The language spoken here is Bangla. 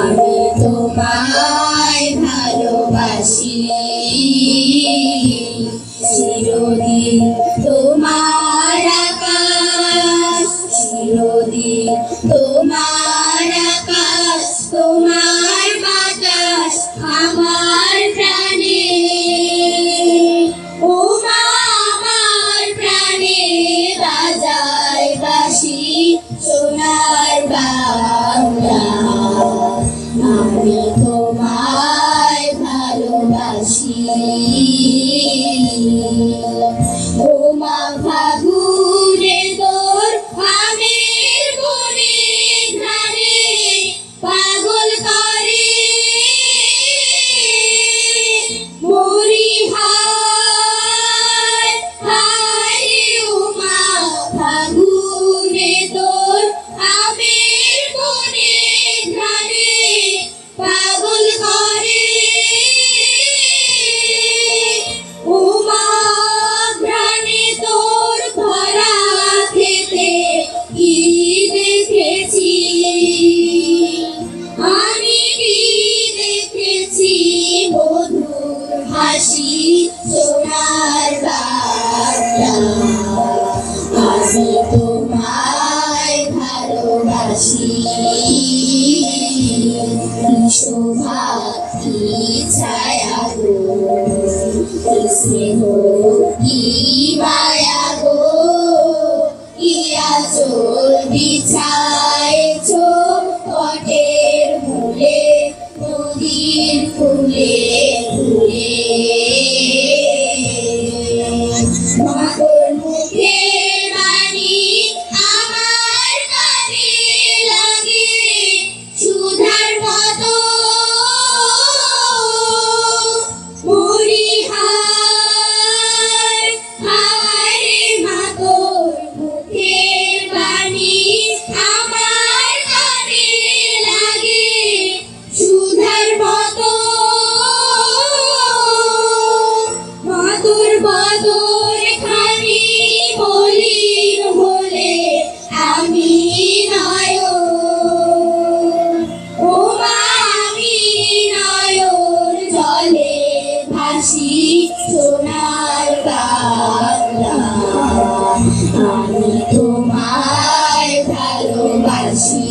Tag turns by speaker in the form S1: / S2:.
S1: আমি তোমায় ভালোবাসি চিরদিন তোমার আকাশ চিরদিন তোমার ও মা ফাগুনে মধুর সোনার বাংলা আমি তোমায় ভালোবাসি। শোভা কি ছায়া গো। স্নেহ কি বা see.